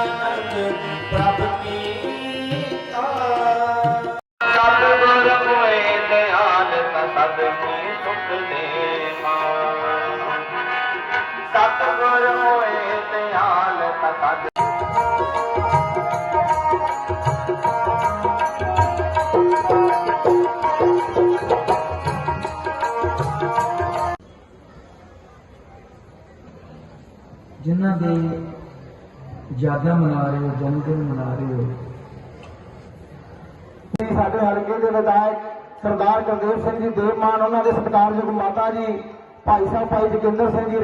ਨਾਨਕ ਪ੍ਰਭ ਕੀਤਾ ਸਤਿਗੁਰ ਹੋਏ ਦਿਆਲ ਤਾ ਸਭ ਕੀ ਸੁਖ ਦੇਵਾ ਸਤਿਗੁਰ ਹੋਏ ਦਿਆਲ ਤਾ ਜਿਨ੍ਹਾਂ ਦੇ ਯਾਦਾਂ ਮਨਾ ਰਹੇ ਹੋ ਜਨਮ ਦਿਨ ਮਨਾ ਰਹੇ ਹੋ। ਸਾਡੇ ਹਲਕੇ ਦੇ ਵਿਧਾਇਕ ਸਰਦਾਰ ਕੁਲਦੀਪ ਸਿੰਘ ਜੀ ਦੇਵਮਾਨ ਉਹਨਾਂ ਦੇ ਸਤਿਕਾਰਯੋਗ ਮਾਤਾ ਜੀ ਭਾਈ ਸਾਹਿਬ ਭਾਈ ਜੋਗਿੰਦਰ ਸਿੰਘ ਜੀ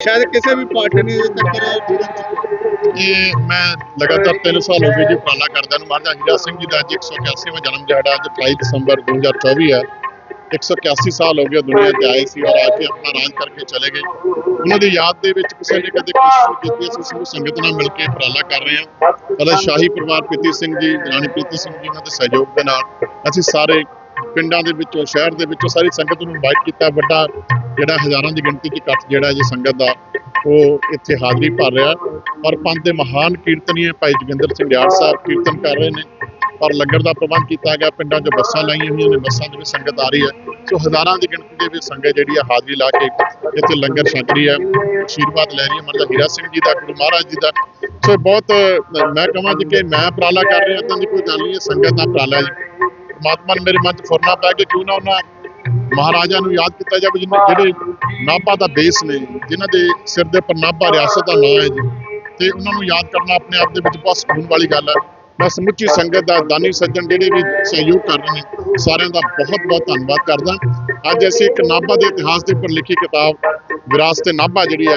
ਸ਼ਾਇਦ ਕਿਸੇ ਵੀ ਪਾਰਟੀ ਨੇ ਤੱਕ ਇਹ ਮੈਂ ਲਗਾਤਾਰ 3 ਸਾਲ ਹੋ ਗਏ ਜੀ ਉਪਰਾਲਾ ਕਰਦਾ ਨੂੰ ਮਹਾਰਾਜਾ ਹੀਰਾ ਸਿੰਘ ਜੀ ਦਾ ਅੱਜ 181ਵਾਂ ਜਨਮ ਦਿਹਾੜਾ ਅੱਜ 28 ਦਸੰਬਰ 2024 ਹੈ। 181 ਸਾਲ ਹੋ ਗਏ ਦੁਨੀਆ ਤੇ ਆਏ ਸੀ ਔਰ ਆ ਕੇ ਆਪਣਾ ਰਾਜ ਕਰਕੇ ਚਲੇ ਗਏ। ਉਹਨਾਂ ਦੀ ਯਾਦ ਦੇ ਵਿੱਚ ਕਿਸੇ ਨੇ ਕਦੇ ਕੋਸ਼ਿਸ਼ ਕੀਤੀ ਅਸੀਂ ਸਮੂਹ ਸੰਗਤ ਨਾਲ ਮਿਲ ਕੇ ਉਪਰਾਲਾ ਕਰ ਰਹੇ ਹਾਂ। ਪਹਿਲਾਂ ਸ਼ਾਹੀ ਪਰਿਵਾਰ ਪ੍ਰੀਤੀ ਸਿੰਘ ਜੀ ਰਾਣੀ ਪ੍ਰੀਤੀ ਸਿੰਘ ਜੀ ਉਹਨਾਂ ਦੇ ਸਹਿਯੋਗ ਦੇ ਨਾਲ ਅਸੀਂ ਸਾਰੇ ਪਿੰਡਾਂ ਦੇ ਵਿੱਚੋਂ, ਸ਼ਹਿਰ ਦੇ ਵਿੱਚੋਂ ਸਾਰੀ ਸੰਗਤ ਨੂੰ ਇਨਵਾਈਟ ਕੀਤਾ। ਵੱਡਾ ਜਿਹੜਾ ਹਜ਼ਾਰਾਂ ਦੀ ਗਿਣਤੀ 'ਚ ਇਕੱਠ ਜਿਹੜਾ ਜੀ ਸੰਗਤ ਦਾ, ਉਹ ਇੱਥੇ ਹਾਜ਼ਰੀ ਭਰ ਰਿਹਾ। ਔਰ ਪੰਜ ਦੇ ਮਹਾਨ ਕੀਰਤਨੀਏ ਭਾਈ ਜੋਗਿੰਦਰ ਸਿੰਘ ਯਾਰ ਸਾਹਿਬ ਕੀਰਤਨ ਕਰ ਰਹੇ ਨੇ। ਪਰ ਲੰਗਰ ਦਾ ਪ੍ਰਬੰਧ ਕੀਤਾ ਗਿਆ, ਪਿੰਡਾਂ 'ਚ ਬੱਸਾਂ ਲਾਈਆਂ ਹੋਈਆਂ ਨੇ, ਬੱਸਾਂ ਦੇ ਵਿੱਚ ਸੰਗਤ ਆ ਰਹੀ ਹੈ। ਸੋ ਹਜ਼ਾਰਾਂ ਦੀ ਗਿਣਤੀ ਦੇ ਵਿੱਚ ਸੰਗਤ ਜਿਹੜੀ ਆ ਹਾਜ਼ਰੀ ਲਾ ਕੇ ਇੱਥੇ ਲੰਗਰ ਛਕ ਰਹੀ ਹੈ ਆਸ਼ੀਰਵਾਦ ਲੈ ਰਹੀ ਹੈ। ਮਰਦਾ ਹੀਰਾ ਸਿੰਘ ਜੀ ਦਾ, ਗੁਰੂ ਮਹਾਰਾਜ ਜੀ ਦਾ। ਸੋ ਬਹੁਤ, ਮੈਂ ਕਹਾਂ ਜੀ ਕਿ ਮੈਂ ਉਪਰਾਲਾ ਕਰ ਰਿਹਾ, ਤਾਂ ਦੀ ਕੋਈ ਗੱਲ ਨਹੀਂ ਹੈ, ਸੰਗਤ ਦਾ ਉਪਰਾਲਾ ਜੀ। ਪਰਮਾਤਮਾ ਨੇ ਮੇਰੇ ਮਨ 'ਚ ਫੁਰਨਾ ਪੈ ਕੇ ਕਿਉਂ ਨਾ ਉਹਨਾਂ ਮਹਾਰਾਜਾ ਨੂੰ ਯਾਦ ਕੀਤਾ ਜਾਵੇ ਜਿਹਨੇ ਜਿਹੜੇ ਨਾਭਾ ਦਾ ਬੇਸ ਨੇ, ਜਿਨ੍ਹਾਂ ਦੇ ਸਿਰ ਦੇ ਉੱਪਰ ਨਾਭਾ ਰਿਆਸਤ ਦਾ ਨਾਂ ਹੈ ਜੀ। ਤੇ ਉਹਨਾਂ ਨੂੰ ਯਾਦ ਕਰਨਾ ਆਪਣੇ ਆਪ ਦੇ ਵਿੱਚ ਬਹੁਤ ਸਕੂਨ ਵਾਲੀ ਗੱਲ ਹੈ। ਮੈਂ ਸਮੁੱਚੀ ਸੰਗਤ ਦਾ ਦਾਨੀ ਸੱਜਣ ਜਿਹੜੇ ਵੀ ਸਹਿਯੋਗ ਕਰ ਰਹੇ ਨੇ ਸਾਰਿਆਂ ਦਾ ਬਹੁਤ ਬਹੁਤ ਧੰਨਵਾਦ ਕਰਦਾ। ਅੱਜ ਅਸੀਂ ਇੱਕ ਨਾਭਾ ਦੇ ਇਤਿਹਾਸ ਦੇ ਉੱਪਰ ਲਿਖੀ ਕਿਤਾਬ ਵਿਰਾਸਤ ਨਾਭਾ ਜਿਹੜੀ ਹੈ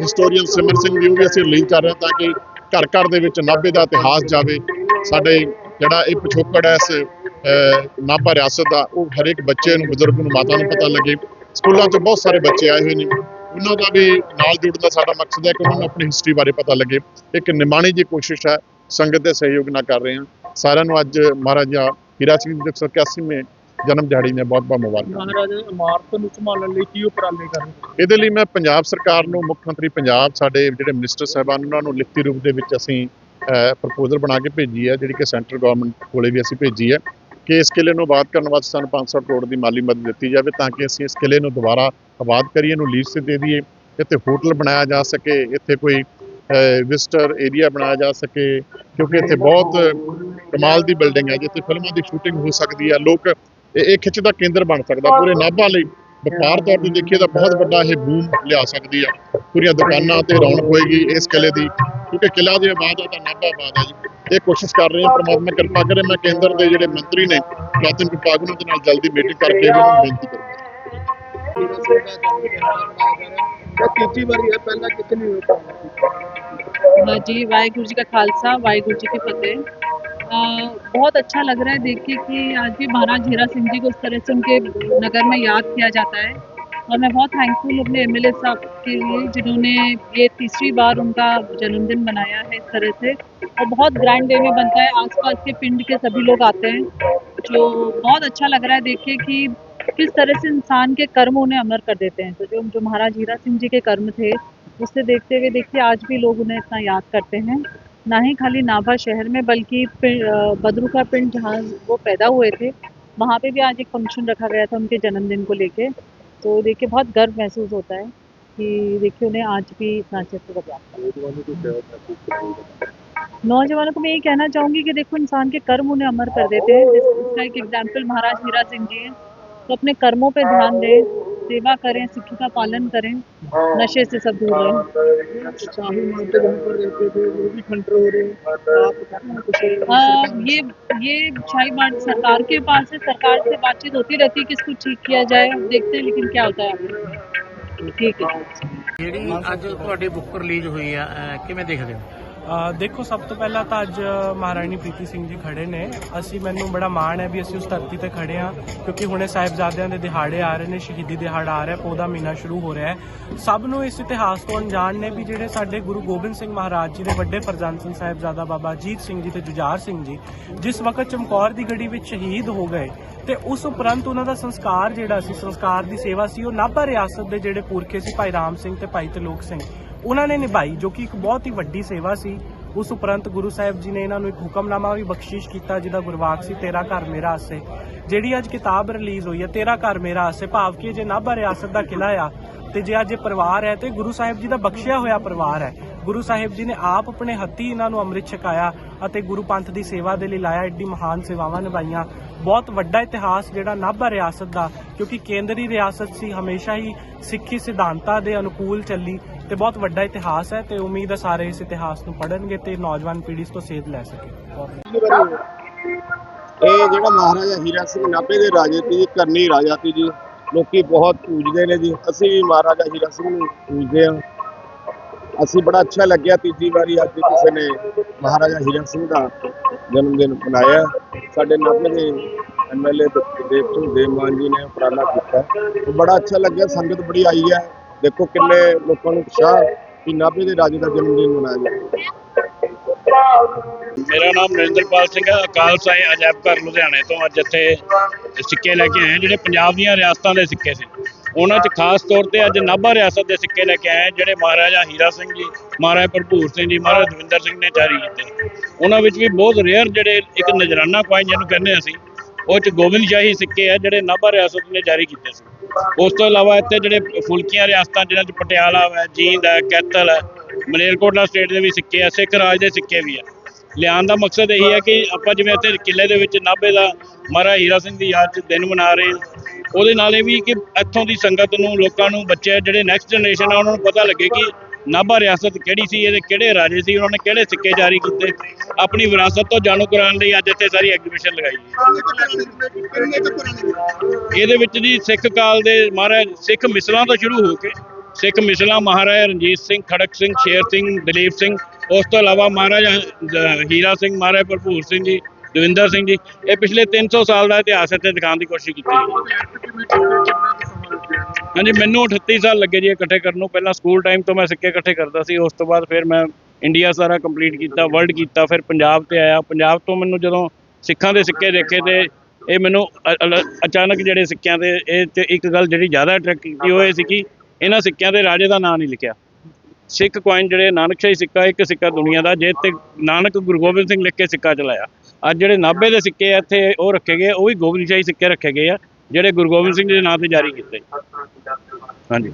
ਹਿਸਟੋਰੀਅਨ ਸਿਮਰ ਸਿੰਘ ਦੀ ਉਹ ਵੀ ਅਸੀਂ ਰਿਲੀਜ਼ ਕਰ ਰਹੇ ਹਾਂ ਤਾਂ ਕਿ ਘਰ ਘਰ ਦੇ ਵਿੱਚ ਨਾਭੇ ਦਾ ਇਤਿਹਾਸ ਜਾਵੇ। ਸਾਡੇ ਜਿਹੜਾ ਇਹ ਪਿਛੋਕੜ ਹੈ ਇਸ ਅਹ, ਨਾਭਾ ਰਿਆਸਤ ਦਾ ਉਹ ਹਰੇਕ ਬੱਚੇ ਨੂੰ ਬਜ਼ੁਰਗ ਨੂੰ ਮਾਤਾ ਨੂੰ ਪਤਾ ਲੱਗੇ। ਸਕੂਲਾਂ 'ਚ ਬਹੁਤ ਸਾਰੇ ਬੱਚੇ ਆਏ ਹੋਏ ਨੇ। ਉਹਨਾਂ ਦਾ ਵੀ ਨਾਲ ਜੁੜਨ ਦਾ ਸਾਡਾ ਮਕਸਦ ਹੈ ਕਿ ਉਹਨਾਂ ਨੂੰ ਆਪਣੀ ਹਿਸਟਰੀ ਬਾਰੇ ਪਤਾ ਲੱਗੇ। ਇੱਕ ਨਿਮਾਣੀ ਜੀ ਕੋਸ਼ਿਸ਼ ਹੈ ਸੰਗਤ ਦੇ ਸਹਿਯੋਗ ਨਾਲ ਕਰ ਰਹੇ ਹਾਂ ਸਾਰਿਆਂ ਨੂੰ ਅੱਜ ਮਹਾਰਾਜਾ ਹੀਰਾ ਸਿੰਘ ਜੀ ਦੇ 181ਵੇਂ ਜਨਮ ਦਿਹਾੜੀ ਨੇ ਬਹੁਤ ਬਹੁਤ ਮੁਬਾਰਕਾਂ ਮਹਾਰਾਜਾ ਇਮਾਰਤ ਨੂੰ ਸੰਭਾਲਣ ਲਈ ਕੀ ਉਪਰਾਲੇ ਕਰ ਰਹੇ ਹੋ? ਇਹਦੇ ਲਈ ਮੈਂ ਪੰਜਾਬ ਸਰਕਾਰ ਨੂੰ ਮੁੱਖ ਮੰਤਰੀ ਪੰਜਾਬ ਸਾਡੇ ਜਿਹੜੇ ਮਿਨਿਸਟਰ ਸਾਹਿਬਾਨ ਉਹਨਾਂ ਨੂੰ ਲਿਖਤੀ ਰੂਪ ਦੇ ਵਿੱਚ ਅਸੀਂ ਪ੍ਰਪੋਜ਼ਲ ਬਣਾ ਕੇ ਭੇਜੀ ਹੈ ਜਿਹੜੀ ਕਿ ਸੈਂਟਰ ਗਵਰਨਮੈਂਟ ਕੋਲੇ ਵੀ ਅਸੀਂ ਭੇਜੀ ਹੈ ਕਿ ਇਸ ਕਿਲੇ ਨੂੰ ਆਬਾਦ ਕਰਨ ਵਾਸਤੇ ਸਾਨੂੰ 500 ਕਰੋੜ ਦੀ ਮਾਲੀ ਮਦਦ ਦਿੱਤੀ ਜਾਵੇ ਤਾਂ ਕਿ ਅਸੀਂ ਇਸ ਕਿਲੇ ਨੂੰ ਦੁਬਾਰਾ ਆਬਾਦ ਕਰੀਏ ਇਹਨੂੰ ਲੀਜ਼ ਤੇ ਦੇ ਦਈਏ ਇੱਥੇ ਹੋਟਲ ਬਣਾਇਆ ਜਾ ਸਕੇ ਇੱਥੇ ਕੋਈ ਵਿਜ਼ਟਰ ਏਰੀਆ ਬਣਾਇਆ ਜਾ ਸਕੇ, ਕਿਉਂਕਿ ਇੱਥੇ ਬਹੁਤ ਕਮਾਲ ਦੀ ਬਿਲਡਿੰਗ ਹੈ, ਜਿੱਥੇ ਫਿਲਮਾਂ ਦੀ ਸ਼ੂਟਿੰਗ ਹੋ ਸਕਦੀ ਹੈ, ਲੋਕ ਇਹ ਖਿੱਚ ਦਾ ਕੇਂਦਰ ਬਣ ਸਕਦਾ, ਪੂਰੇ ਨਾਭਾ ਲਈ ਵਪਾਰ ਤੌਰ ਤੇ ਦੇਖੀਏ ਤਾਂ ਬਹੁਤ ਵੱਡਾ ਇਹ ਬੂਮ ਲਿਆ ਸਕਦੀ ਹੈ, ਪੂਰੀਆਂ ਦੁਕਾਨਾਂ ਤੇ ਰੌਣਕ ਹੋਏਗੀ ਇਸ ਕਿਲੇ ਦੀ, ਕਿਉਂਕਿ ਕਿਲਾ ਦੀ ਆਬਾਦ ਹੈ ਤਾਂ ਨਾਭਾ ਆਬਾਦ ਹੈ ਜੀ। ਇਹ ਕੋਸ਼ਿਸ਼ ਕਰ ਰਹੇ ਹਾਂ, ਪ੍ਰਮਾਤਮਾ ਕਿਰਪਾ ਕਰੇ, ਮੈਂ ਕੇਂਦਰ ਦੇ ਜਿਹੜੇ ਮੰਤਰੀ ਨੇ ਪ੍ਰਾਤਨ ਵਿਭਾਗ ਉਹਨਾਂ ਦੇ ਨਾਲ ਜਲਦੀ ਮੀਟਿੰਗ ਕਰਕੇ ਇਹਨਾਂ ਨੂੰ ਬੇਨਤੀ ਕਰਾਂਗਾ ਇਹ ਤੀਜੀ ਵਾਰੀ ਹੈ ਪਹਿਲਾਂ ਕਿਤਨੀ ਹੋਈ ਉਪਰਾਲਾ जी वाहिगुरु जी का खालसा वाहिगुरु जी की फतेह अ, बहुत अच्छा लग रहा है देख के कि आज भी महाराज हीरा सिंह जी को इस तरह से उनके नगर में याद किया जाता है और मैं बहुत थैंकफुल अपने एमएलए साहब के लिए जिन्होंने ये तीसरी बार उनका जन्मदिन मनाया है इस तरह से और बहुत ग्रैंड वे में बनता है आसपास के पिंड के सभी लोग आते हैं जो बहुत अच्छा लग रहा है देख के कि किस तरह से इंसान के कर्म उन्हें अमर कर देते हैं। तो जो जो महाराज हीरा सिंह जी के कर्म थे, उससे देखते हुए देखिए, आज भी लोग उन्हें इतना याद करते हैं। ना ही खाली नाभा शहर में, बल्कि बद्रू का पिंड जहाँ वो पैदा हुए थे, वहाँ पे भी आज एक फ़ंक्शन रखा गया था उनके जन्मदिन को लेके। तो देखिए, बहुत गर्व महसूस होता है कि देखिए, उन्हें आज भी इतना अच्छे से हैं। नौजवानों को मैं यही कहना चाहूँगी कि देखो, इंसान के कर्म उन्हें अमर कर देते हैं। जिस- इसका एक एग्ज़ाम्पल महाराज हीरा सिंह जी हैं। तो अपने कर्मों पे ध्यान दें सेवा करें सिक्खी का पालन करें नशे से सब दूर रहें शाही मार्ग पे जहाँ पर रहते थे वो भी खंडर हो रहे हैं आप कुछ आ, ये ये शाही बात सरकार के पास है सरकार से बातचीत होती रहती है कि इसको ठीक किया जाए अब देखते हैं लेकिन क्या होता है आगे ठीक है ਜਿਹੜੀ ਅੱਜ ਤੁਹਾਡੀ ਬੁੱਕ ਰਿਲੀਜ਼ ਹੋਈ ਆ ਅਹ ਕਿਵੇਂ ਦੇਖਦੇ ਹੋ ਅ, ਦੇਖੋ, ਸਭ ਤੋਂ ਪਹਿਲਾਂ ਤਾਂ ਅੱਜ ਮਹਾਰਾਣੀ ਪ੍ਰੀਤੀ ਸਿੰਘ ਜੀ ਖੜੇ ਨੇ। ਅਸੀਂ, ਮੈਨੂੰ ਬੜਾ ਮਾਣ ਹੈ ਵੀ ਅਸੀਂ ਉਸ ਧਰਤੀ ਤੇ ਖੜੇ ਹਾਂ, ਕਿਉਂਕਿ ਹੁਣੇ ਸਾਹਿਬਜ਼ਾਦਿਆਂ ਦੇ ਦਿਹਾੜੇ ਆ ਰਹੇ ਨੇ, ਸ਼ਹੀਦੀ ਦਿਹਾੜਾ ਆ ਰਿਹਾ ਪੌਦਾ ਮਹੀਨਾ ਸ਼ੁਰੂ ਹੋ ਰਿਹਾ ਹੈ। ਸਭ ਨੂੰ ਇਸ ਇਤਿਹਾਸ ਤੋਂ ਅਣਜਾਣ ਨੇ ਵੀ ਜਿਹੜੇ ਸਾਡੇ ਗੁਰੂ ਗੋਬਿੰਦ ਸਿੰਘ ਮਹਾਰਾਜ ਜੀ ਦੇ ਵੱਡੇ ਫਰਜ਼ੰਦ ਸਾਹਿਬਜ਼ਾਦਾ ਬਾਬਾ ਅਜੀਤ ਸਿੰਘ ਜੀ ਤੇ ਜੁਝਾਰ ਸਿੰਘ ਜੀ, ਜਿਸ ਵਕਤ ਚਮਕੌਰ ਦੀ ਗੜੀ ਵਿੱਚ ਸ਼ਹੀਦ ਹੋ ਗਏ, ਤੇ ਉਸ ਉਪਰੰਤ ਉਹਨਾਂ ਦਾ ਸੰਸਕਾਰ ਜਿਹੜਾ ਸੀ, ਸੰਸਕਾਰ ਦੀ ਸੇਵਾ ਸੀ, ਉਹ ਨਾਭਾ ਰਿਆਸਤ ਦੇ ਜਿਹੜੇ ਪੁਰਖੇ ਸੀ, ਭਾਈ ਰਾਮ ਸਿੰਘ ਤੇ ਭਾਈ ਤਲੋਕ ਸਿੰਘ। ਉਹਨਾਂ ਨੇ ਨਿਭਾਈ, ਜੋ ਕਿ ਇੱਕ ਬਹੁਤ ਹੀ ਵੱਡੀ ਸੇਵਾ ਸੀ। ਉਸ ਉਪਰੰਤ ਗੁਰੂ ਸਾਹਿਬ ਜੀ ਨੇ ਇਹਨਾਂ ਨੂੰ ਇੱਕ ਹੁਕਮਨਾਮਾ ਵੀ ਬਖਸ਼ਿਸ਼ ਕੀਤਾ, ਜਿਹਦਾ ਗੁਰਵਾਕ ਸੀ, ਤੇਰਾ ਘਰ ਮੇਰਾ ਆਸੇ। ਜਿਹੜੀ ਅੱਜ ਕਿਤਾਬ ਰਿਲੀਜ਼ ਹੋਈ ਹੈ, ਤੇਰਾ ਘਰ ਮੇਰਾ ਆਸੇ। ਭਾਵ ਕਿ ਜੇ ਨਾਭਾ ਰਿਆਸਤ ਦਾ ਕਿਲਾ ਆ, ਤੇ ਜੇ ਅੱਜ ਇਹ ਪਰਿਵਾਰ ਹੈ, ਤੇ ਗੁਰੂ ਸਾਹਿਬ ਜੀ ਦਾ ਬਖਸ਼ਿਆ ਹੋਇਆ ਪਰਿਵਾਰ ਹੈ। ਗੁਰੂ ਸਾਹਿਬ ਜੀ ਨੇ ਆਪ ਆਪਣੇ ਹੱਥੀ ਇਹਨਾਂ ਨੂੰ ਅੰਮ੍ਰਿਤ ਛਕਾਇਆ ਅਤੇ ਗੁਰੂ ਪੰਥ ਦੀ ਸੇਵਾ ਦੇ ਲਈ ਲਾਇਆ ਏਡੀ ਮਹਾਨ ਸੇਵਾਵਾਂ ਨਿਭਾਈਆਂ। ਬਹੁਤ ਵੱਡਾ ਇਤਿਹਾਸ ਜਿਹੜਾ ਨਾਭਾ ਰਿਆਸਤ ਦਾ, ਕਿਉਂਕਿ ਕੇਂਦਰੀ ਰਿਆਸਤ ਸੀ, ਹਮੇਸ਼ਾ ਹੀ ਸਿੱਖੀ ਸਿਧਾਂਤਾਂ ਦੇ ਅਨੁਕੂਲ ਚੱਲੀ ਤੇ ਬਹੁਤ ਵੱਡਾ ਇਤਿਹਾਸ ਹੈ ਤੇ ਉਮੀਦ ਹੈ ਸਾਰੇ ਇਸ ਇਤਿਹਾਸ ਨੂੰ ਪੜਨਗੇ ਤੇ ਨੌਜਵਾਨ ਪੀੜ੍ਹੀ ਇਸ ਤੋਂ ਸੇਧ ਲੈ ਸਕੇ। ਬਹੁਤ ਇਹ ਜਿਹੜਾ ਮਹਾਰਾਜਾ ਹੀਰਾ ਸਿੰਘ ਨਾਭੇ ਦੇ ਰਾਜੇ ਸੀ ਕਰਨੀ ਰਾਜਾ ਸੀ ਜੀ, ਲੋਕੀ ਬਹੁਤ ਪੂਜਦੇ ਨੇ ਜੀ। ਅਸੀਂ ਵੀ ਮਹਾਰਾਜਾ ਹੀਰਾ ਸਿੰਘ ਨੂੰ ਪੂਜਦੇ ਹਾਂ। ਅਸੀਂ ਬੜਾ ਅੱਛਾ ਲੱਗਿਆ ਤੀਜੀ ਵਾਰੀ ਅੱਜ ਕਿਸੇ ਨੇ ਮਹਾਰਾਜਾ ਹੀਰਾ ਸਿੰਘ ਦਾ ਜਨਮ ਦਿਨ ਮਨਾਇਆ। ਸਾਡੇ ਨਾਭੇ ਦੇ ਐਮਐਲਏ ਦੇਵ ਸਿੰਘ ਦੇਵਮਾਨ ਜੀ ਨੇ ਉਪਰਾਲਾ ਕੀਤਾ। ਬੜਾ ਅੱਛਾ ਲੱਗਿਆ, ਸੰਗਤ ਬੜੀ ਆਈ ਹੈ। ਦੇਖੋ ਕਿੰਨੇ ਲੋਕਾਂ ਨੂੰ ਉਤਸ਼ਾਹ ਕਿ ਨਾਭੇ ਦੇ ਰਾਜੇ ਦਾ ਜਨਮ ਦਿਨ ਮਨਾਇਆ ਜਾ ਮੇਰਾ ਨਾਮ ਨਰਿੰਦਰਪਾਲ ਸਿੰਘ ਹੈ, ਅਕਾਲ ਸਾਹਿਬ ਅਜਾਇਬ ਘਰ ਲੁਧਿਆਣੇ ਤੋਂ। ਅੱਜ ਇੱਥੇ ਸਿੱਕੇ ਲੈ ਕੇ ਆਏ ਜਿਹੜੇ ਪੰਜਾਬ ਦੀਆਂ ਰਿਆਸਤਾਂ ਦੇ ਸਿੱਕੇ ਸੀ। ਉਹਨਾਂ 'ਚ ਖਾਸ ਤੌਰ ਤੇ ਅੱਜ ਨਾਭਾ ਰਿਆਸਤ ਦੇ ਸਿੱਕੇ ਲੈ ਕੇ ਆਏ ਜਿਹੜੇ ਮਹਾਰਾਜਾ ਹੀਰਾ ਸਿੰਘ ਜੀ, ਮਹਾਰਾਜਾ ਭਰਪੂਰ ਸਿੰਘ ਜੀ, ਮਹਾਰਾਜਾ ਦਵਿੰਦਰ ਸਿੰਘ ਨੇ ਜਾਰੀ ਕੀਤੇ ਉਹਨਾਂ ਵਿੱਚ ਵੀ ਬਹੁਤ ਰੇਅਰ ਜਿਹੜੇ ਇੱਕ ਨਜ਼ਰਾਨਾ ਕੁਆਇਨ ਜਿਹਨੂੰ ਕਹਿੰਦੇ ਅਸੀਂ, ਉਹ 'ਚ ਗੋਬਿੰਦ ਸ਼ਾਹੀ ਸਿੱਕੇ ਆ, ਜਿਹੜੇ ਨਾਭਾ ਰਿਆਸਤ ਨੇ ਜਾਰੀ ਕੀਤੇ ਸੀ। ਉਸ ਤੋਂ ਇਲਾਵਾ ਇੱਥੇ ਜਿਹੜੇ ਫੁਲਕੀਆਂ ਰਿਆਸਤਾਂ ਜਿਹਨਾਂ 'ਚ ਪਟਿਆਲਾ ਹੈ, ਜੀਂਦ ਹੈ ਕੈਥਲ ਹੈ, ਮਲੇਰਕੋਟਲਾ ਸਟੇਟ ਦੇ ਵੀ ਸਿੱਕੇ ਆ, ਸਿੱਖ ਰਾਜ ਦੇ ਸਿੱਕੇ ਵੀ ਆ। ਲਿਆਉਣ ਦਾ ਮਕਸਦ ਇਹੀ ਹੈ ਕਿ ਆਪਾਂ ਜਿਵੇਂ ਇੱਥੇ ਕਿਲੇ ਦੇ ਵਿੱਚ ਨਾਭੇ ਦਾ ਮਹਾਰਾਜਾ ਹੀਰਾ ਸਿੰਘ ਦੀ ਯਾਦ 'ਚ ਦਿਨ ਮਨਾ ਰਹੇ ਹਾਂ। ਉਹਦੇ ਨਾਲ ਇਹ ਵੀ ਕਿ ਇੱਥੋਂ ਦੀ ਸੰਗਤ ਨੂੰ, ਲੋਕਾਂ ਨੂੰ, ਬੱਚੇ ਜਿਹੜੇ ਨੈਕਸਟ ਜਨਰੇਸ਼ਨ ਆ, ਉਹਨਾਂ ਨੂੰ ਪਤਾ ਲੱਗੇ ਕਿ ਨਾਭਾ ਰਿਆਸਤ ਕਿਹੜੀ ਸੀ, ਇਹਦੇ ਕਿਹੜੇ ਰਾਜੇ ਸੀ, ਉਹਨਾਂ ਨੇ ਕਿਹੜੇ ਸਿੱਕੇ ਜਾਰੀ ਕੀਤੇ। ਆਪਣੀ ਵਿਰਾਸਤ ਤੋਂ ਜਾਣੂ ਕਰਾਉਣ ਲਈ ਅੱਜ ਇੱਥੇ ਸਾਰੀ ਐਗਜ਼ੀਬਿਸ਼ਨ ਲਗਾਈ ਹੈ। ਇਹਦੇ ਵਿੱਚ ਜੀ ਸਿੱਖ ਕਾਲ ਦੇ ਮਹਾਰਾਜ ਸਿੱਖ ਮਿਸਲਾਂ ਤੋਂ ਸ਼ੁਰੂ ਹੋ ਕੇ ਸਿੱਖ ਮਿਸਲਾਂ ਮਹਾਰਾਜਾ ਰਣਜੀਤ ਸਿੰਘ, ਖੜਕ ਸਿੰਘ, ਸ਼ੇਰ ਸਿੰਘ, ਦਲੀਪ ਸਿੰਘ, ਉਸ ਤੋਂ ਇਲਾਵਾ ਮਹਾਰਾਜਾ ਹੀਰਾ ਸਿੰਘ, ਮਹਾਰਾਜਾ ਭਰਪੂਰ ਸਿੰਘ ਜੀ, ਦਵਿੰਦਰ ਸਿੰਘ ਜੀ, ਇਹ ਪਿਛਲੇ 300 ਸਾਲ ਦਾ ਇਤਿਹਾਸ ਇੱਥੇ ਦਿਖਾਉਣ ਦੀ ਕੋਸ਼ਿਸ਼ ਕੀਤੀ ਹਾਂਜੀ, ਮੈਨੂੰ 38 ਸਾਲ ਲੱਗੇ ਜੀ ਇਕੱਠੇ ਕਰਨ ਨੂੰ। ਪਹਿਲਾਂ ਸਕੂਲ ਟਾਈਮ ਤੋਂ ਮੈਂ ਸਿੱਕੇ ਇਕੱਠੇ ਕਰਦਾ ਸੀ। ਉਸ ਤੋਂ ਬਾਅਦ ਫਿਰ ਮੈਂ ਇੰਡੀਆ ਸਾਰਾ ਕੰਪਲੀਟ ਕੀਤਾ, ਵਰਲਡ ਕੀਤਾ, ਫਿਰ ਪੰਜਾਬ ਤੇ ਆਇਆ। ਪੰਜਾਬ ਤੋਂ ਮੈਨੂੰ ਜਦੋਂ ਸਿੱਖਾਂ ਦੇ ਸਿੱਕੇ ਦੇਖੇ ਤੇ ਇਹ ਮੈਨੂੰ ਅਚਾਨਕ ਜਿਹੜੇ ਸਿੱਕਿਆਂ ਦੇ, ਇਹ 'ਚ ਇੱਕ ਗੱਲ ਜਿਹੜੀ ਜ਼ਿਆਦਾ ਅਟਰੈਕਟ ਕੀਤੀ ਉਹ ਇਹ ਸੀ ਕਿ ਇਹਨਾਂ ਸਿੱਕਿਆਂ ਦੇ ਰਾਜੇ ਦਾ ਨਾਂ ਨਹੀਂ ਲਿਖਿਆ। ਸਿੱਖ ਕੁਆਇਨ ਜਿਹੜੇ ਨਾਨਕਸ਼ਾਹੀ ਸਿੱਕਾ, ਇੱਕ ਸਿੱਕਾ ਦੁਨੀਆ ਦਾ ਜੇ ਤੇ ਨਾਨਕ ਗੁਰੂ ਗੋਬਿੰਦ ਸਿੰਘ ਲਿਖ ਕੇ ਸਿੱਕਾ ਚਲਾਇਆ। ਅੱਜ ਜਿਹੜੇ ਨਾਭੇ ਦੇ ਸਿੱਕੇ ਆ, ਇੱਥੇ ਉਹ ਰੱਖੇ ਗਏ ਉਹ ਵੀ ਗੋਬਿੰਦਸ਼ਾਹੀ ਸਿੱਕੇ ਰੱਖੇ ਗਏ ਆ, ਜਿਹੜੇ ਗੁਰੂ ਗੋਬਿੰਦ ਸਿੰਘ ਜੀ ਦੇ ਨਾਂ ਤੇ ਜਾਰੀ ਕੀਤੇ। ਹਾਂਜੀ।